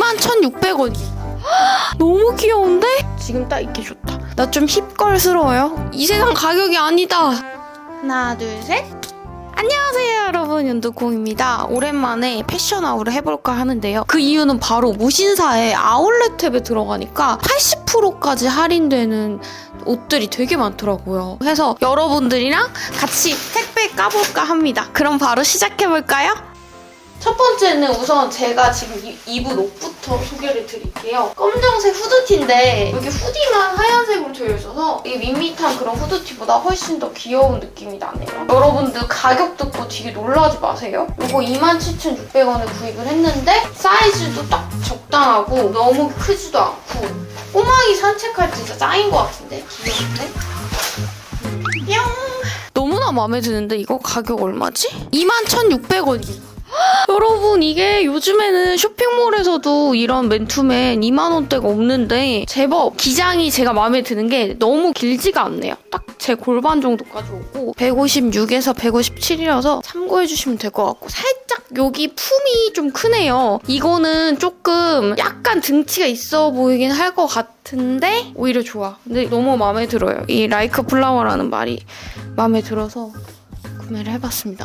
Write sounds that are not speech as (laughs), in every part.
21,600원. (gasps) 너무 귀여운데? 지금 딱 입기 좋다. 나 좀 힙걸스러워요. 이 세상 가격이 아니다. 하나, 둘, 셋. 안녕하세요 여러분 연두콩입니다 오랜만에 패션아웃을 해볼까 하는데요 그 이유는 바로 무신사의 아울렛 탭에 들어가니까 80%까지 할인되는 옷들이 되게 많더라고요 그래서 여러분들이랑 같이 택배 까볼까 합니다 그럼 바로 시작해볼까요? 첫 번째는 우선 제가 지금 이- 입은 옷부터 소개를 드릴게요. 검정색 후드티인데 여기 후디만 하얀색으로 되어 있어서 이 밋밋한 그런 후드티보다 훨씬 더 귀여운 느낌이 나네요. 여러분들 가격 듣고 되게 놀라지 마세요. 이거 27,600원에 구입을 했는데 사이즈도 딱 적당하고 너무 크지도 않고 꼬마이 산책할 때 진짜 짱인 것 같은데 귀여운데? 뿅! 너무나 마음에 드는데 이거 가격 얼마지? 21,600원이에요. 여러분 이게 요즘에는 쇼핑몰에서도 이런 맨투맨 2만 원대가 없는데 제법 기장이 제가 마음에 드는 게 너무 길지가 않네요. 딱 제 골반 정도까지 오고 156에서 157이라서 참고해 주시면 될 것 같고 살짝 여기 품이 좀 크네요. 이거는 조금 약간 등치가 있어 보이긴 할 것 같은데 오히려 좋아. 근데 너무 마음에 들어요. 이 라이크 플라워라는 말이 마음에 들어서 구매를 해봤습니다.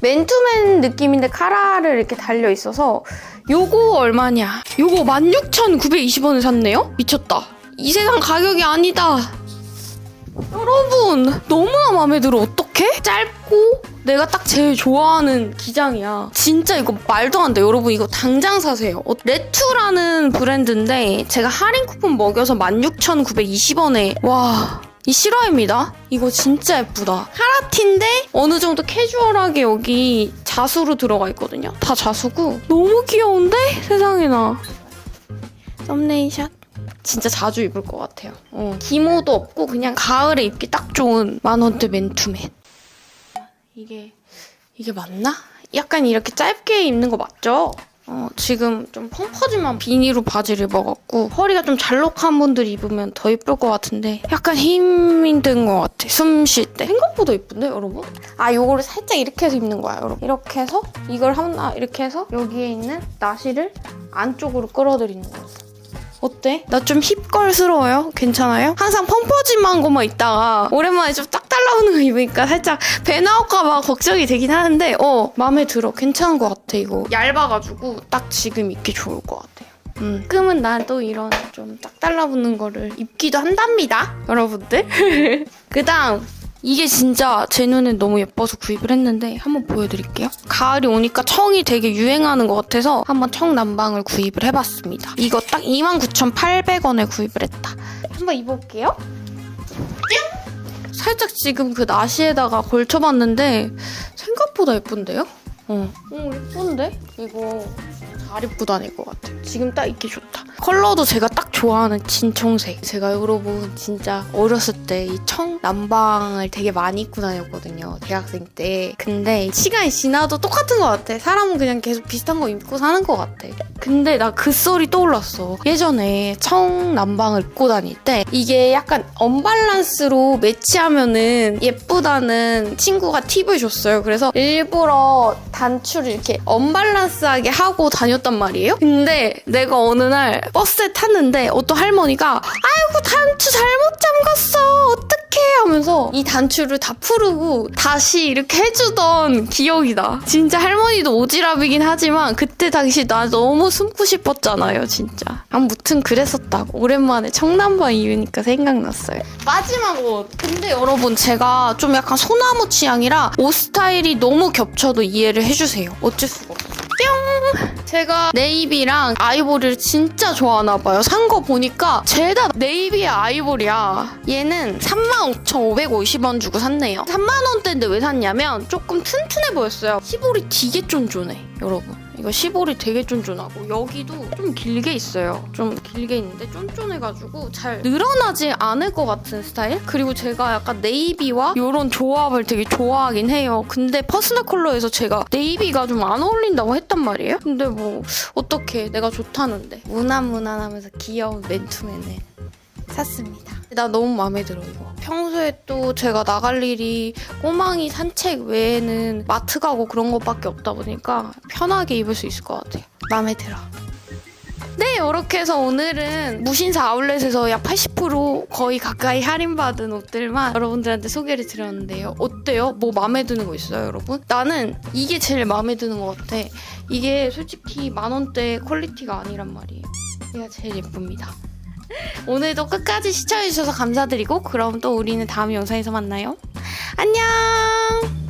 맨투맨 느낌인데 카라를 이렇게 달려 있어서 요거 얼마냐? 요거 16,920원에 샀네요? 미쳤다. 이 세상 가격이 아니다. 여러분 너무나 마음에 들어 어떡해? 짧고 내가 딱 제일 좋아하는 기장이야 진짜 이거 말도 안 돼 여러분 이거 당장 사세요 어, 레투라는 브랜드인데 제가 할인 쿠폰 먹여서 16,920원에 와 이 실화입니다. 이거 진짜 예쁘다. 카라티인데 어느 정도 캐주얼하게 여기 자수로 들어가 있거든요. 다 자수고 너무 귀여운데 세상에나. 썸네일 샷. 진짜 자주 입을 것 같아요. 어. 기모도 없고 그냥 가을에 입기 딱 좋은 만원대 맨투맨. 이게 이게 맞나? 약간 이렇게 짧게 입는 거 맞죠? 어, 지금 좀 펑퍼짐한 비니로 바지를 입어갖고 허리가 좀 잘록한 분들 입으면 더 예쁠 것 같은데 약간 힘이 든 것 같아. 숨 쉴 때. 생각보다 예쁜데 여러분? 아 요거를 살짝 이렇게 해서 입는 거야 여러분. 이렇게 해서 이걸 하나 이렇게 해서 여기에 있는 나시를 안쪽으로 끌어들이는 거야. 어 때? 나 좀 힙걸스러워요? 괜찮아요? 항상 펑퍼짐한 것만 있다가 오랜만에 좀 딱 달라오는 거 입으니까 살짝 배 나올까봐 걱정이 되긴 하는데 어 마음에 들어 괜찮은 것 같아 이거 얇아가지고 딱 지금 입기 좋을 것 같아요 음, 가끔은 나도 이런 좀 딱 달라붙는 거를 입기도 한답니다 여러분들 (laughs) 그 다음 이게 진짜 제 눈에 너무 예뻐서 구입을 했는데 한번 보여드릴게요. 가을이 오니까 청이 되게 유행하는 것 같아서 한번 청 남방을 구입을 해봤습니다. 이거 딱 29,800원에 구입을 했다. 한번 입어볼게요. 뿅! 살짝 지금 그 나시에다가 걸쳐봤는데 생각보다 예쁜데요? 어. 어, 예쁜데? 이거 잘 입고 다닐 것 같아. 지금 딱 입기 좋다. 컬러도 제가 딱 좋아하는 진청색. 제가 여러분 진짜 어렸을 때 이 청 남방을 되게 많이 입고 다녔거든요. 대학생 때. 근데 시간이 지나도 똑같은 것 같아. 사람은 그냥 계속 비슷한 거 입고 사는 것 같아. 근데 나그 썰이 떠올랐어. 예전에 청 남방을 입고 다닐 때 이게 약간 언밸런스로 매치하면은 예쁘다는 친구가 팁을 줬어요. 그래서 일부러 단추를 이렇게 언밸런스하게 하고 다녔단 말이에요. 근데 내가 어느 날 버스에 탔는데 어떤 할머니가 아이고 단추 잘못 잠갔어 하면서 이 단추를 다 풀고 다시 이렇게 해주던 기억이 나. 진짜 할머니도 오지랖이긴 하지만 그때 당시 나 너무 숨고 싶었잖아요 진짜. 아무튼 그랬었다고. 오랜만에 청남방 이유니까 생각났어요. 마지막 옷. 근데 여러분 제가 좀 약간 소나무 취향이라 옷 스타일이 너무 겹쳐도 이해를 해주세요. 어쩔 수가 없어. 뿅! 제가 네이비랑 아이보리를 진짜 좋아하나 봐요. 산 거 보니까 죄다 네이비의 아이보리야. 얘는 35,550원 주고 샀네요. 3만 원대인데 왜 샀냐면 조금 튼튼해 보였어요. 시볼이 되게 쫀쫀해, 여러분. 이거 시볼이 되게 쫀쫀하고 여기도 좀 길게 있어요. 좀 길게 있는데 쫀쫀해가지고 잘 늘어나지 않을 것 같은 스타일? 그리고 제가 약간 네이비와 이런 조합을 되게 좋아하긴 해요. 근데 퍼스널 컬러에서 제가 네이비가 좀 안 어울린다고 했단 말이에요. 근데 뭐 어떻게 내가 좋다는데 무난무난하면서 귀여운 맨투맨을 샀습니다. 나 너무 마음에 들어 이거. 평소에 또 제가 나갈 일이 꼬망이 산책 외에는 마트 가고 그런 것밖에 없다 보니까 편하게 입을 수 있을 것 같아요. 마음에 들어. 네, 이렇게 해서 오늘은 무신사 아울렛에서 약 80% 거의 가까이 할인받은 옷들만 여러분들한테 소개를 드렸는데요. 어때요? 뭐 마음에 드는 거 있어요, 여러분? 나는 이게 제일 마음에 드는 것 같아. 이게 솔직히 만 원대 퀄리티가 아니란 말이에요. 얘가 제일 예쁩니다. (laughs) 오늘도 끝까지 시청해주셔서 감사드리고 그럼 또 우리는 다음 영상에서 만나요. 안녕!